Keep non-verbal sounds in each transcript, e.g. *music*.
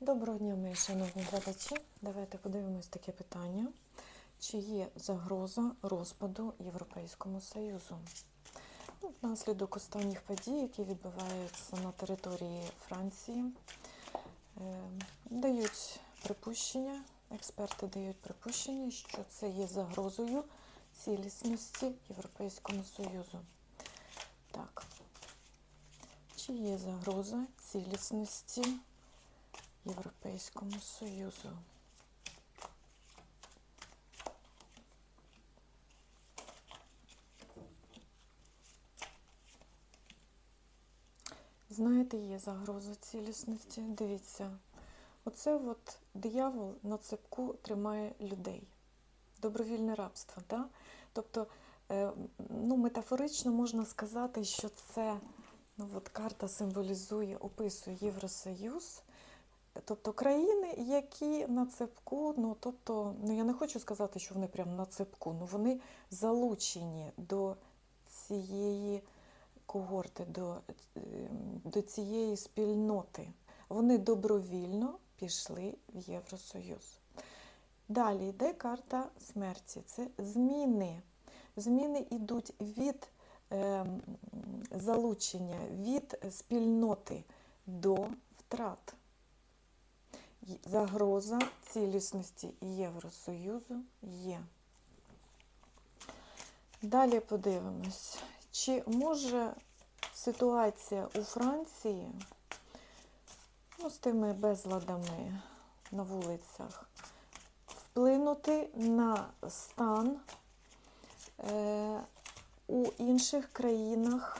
Доброго дня, мої шановні глядачі. Давайте подивимось таке питання. Чи є загроза розпаду Європейському Союзу? Ну, внаслідок останніх подій, які відбуваються на території Франції, е, дають припущення, експерти дають припущення, що це є загрозою цілісності Європейському Союзу. Так. Чи є загроза цілісності Європейському Союзу. Знаєте, є загроза цілісності. Дивіться, оце от диявол на цепку тримає людей. Добровільне рабство. Да? Тобто, е, ну, метафорично можна сказати, що це ну, от карта символізує, описує Євросоюз. Тобто країни, які на цепку, ну тобто, ну я не хочу сказати, що вони прямо на цепку, ну вони залучені до цієї когорти, до, е, до цієї спільноти. Вони добровільно пішли в Євросоюз. Далі йде карта смерті. Це зміни. Зміни йдуть від е, залучення, від спільноти до втрат загроза цілісності Євросоюзу є. Далі подивимось, чи може ситуація у Франції ну, з тими безладами на вулицях вплинути на стан е, у інших країнах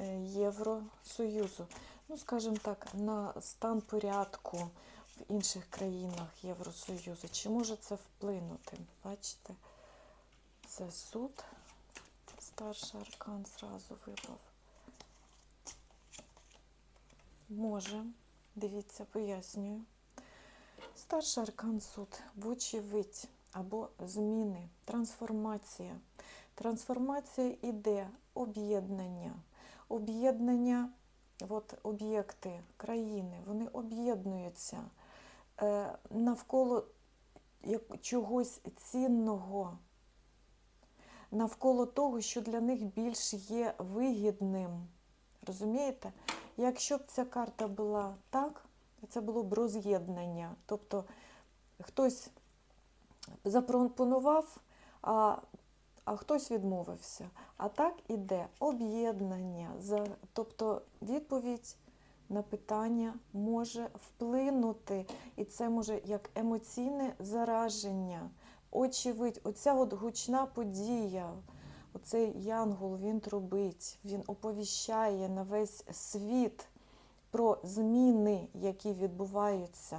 е, Євросоюзу ну, скажімо так, на стан порядку в інших країнах Євросоюзу. Чи може це вплинути? Бачите, це суд, старший аркан зразу випав. Може, дивіться, пояснюю. Старший аркан суд, вочевидь, або зміни, трансформація. Трансформація іде об'єднання. Об'єднання от об'єкти країни, вони об'єднуються е, навколо чогось цінного, навколо того, що для них більш є вигідним. Розумієте? Якщо б ця карта була так, це було б роз'єднання. Тобто хтось запропонував, а а хтось відмовився. А так іде об'єднання. Тобто відповідь на питання може вплинути, і це може як емоційне зараження. Очевидь, оця от гучна подія, оцей янгол він трубить, він оповіщає на весь світ про зміни, які відбуваються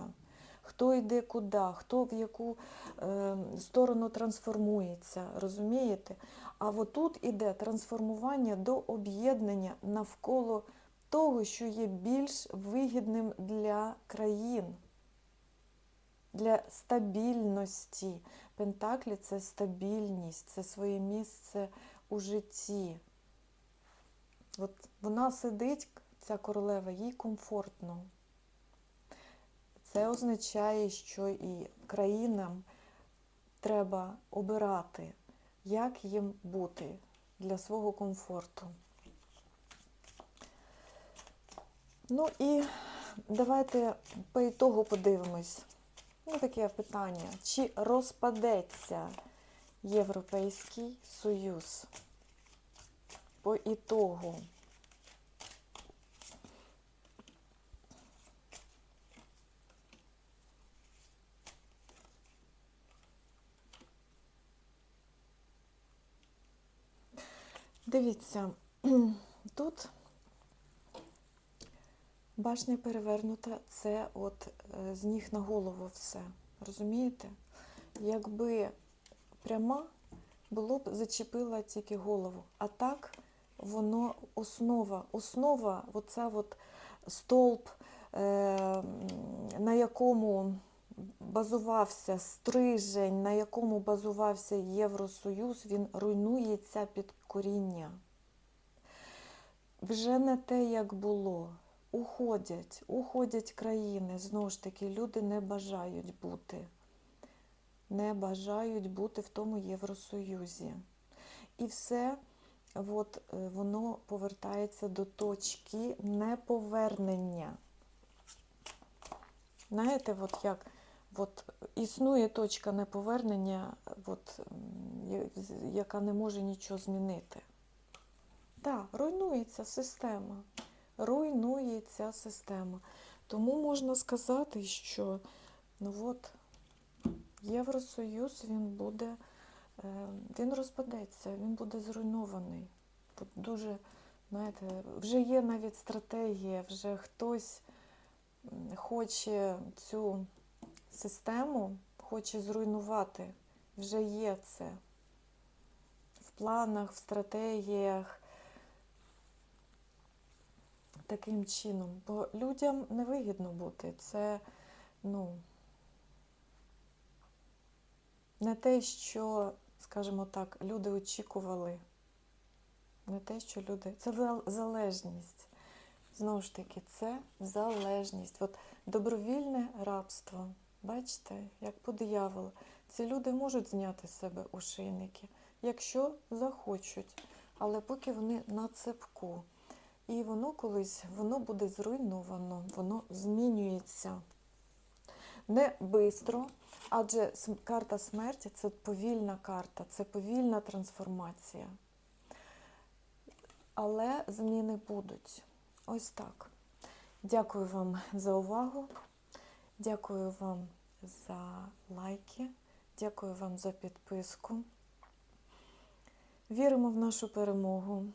хто йде куди, хто в яку е, сторону трансформується, розумієте? А отут іде трансформування до об'єднання навколо того, що є більш вигідним для країн, для стабільності. Пентаклі це стабільність, це своє місце у житті. От Вона сидить, ця королева, їй комфортно. Це означає, що і країнам треба обирати, як їм бути для свого комфорту. Ну і давайте по ітогу подивимось. Ну, таке питання. Чи розпадеться Європейський Союз по ітогу? Дивіться, *clears throat* тут башня перевернута, це от е, з ніг на голову все. Розумієте? Якби пряма було б зачепила тільки голову. А так воно основа, основа, оця от стовп, е, на якому базувався стрижень, на якому базувався Євросоюз, він руйнується під коріння. Вже не те, як було. уходять, уходять країни. Знову ж таки, люди не бажають бути, не бажають бути в тому Євросоюзі. І все от, е, воно повертається до точки неповернення. Знаєте, от як от існує точка неповернення, от, яка не може нічого змінити. Так, руйнується система. Руйнується система. Тому можна сказати, що ну от, Євросоюз він буде, е, він розпадеться, він буде зруйнований. Дуже, знаєте, вже є навіть стратегія, вже хтось хоче цю систему, хоче зруйнувати. Вже є це в планах, в стратегіях. Таким чином. Бо людям невигідно бути. Це, ну, не те, що, скажімо так, люди очікували. Не те, що люди. Це залежність. Знову ж таки, це залежність. От добровільне рабство. Бачите, як по дияволу. Ці люди можуть зняти з себе ошейники, якщо захочуть. Але поки вони на цепку. І воно колись воно буде зруйновано, воно змінюється. Не бистро, адже карта смерті це повільна карта, це повільна трансформація. Але зміни будуть. Ось так. Дякую вам за увагу. Дякую вам за лайки. Дякую вам за підписку. Віримо в нашу перемогу.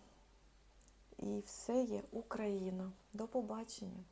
І все є Україна. До побачення.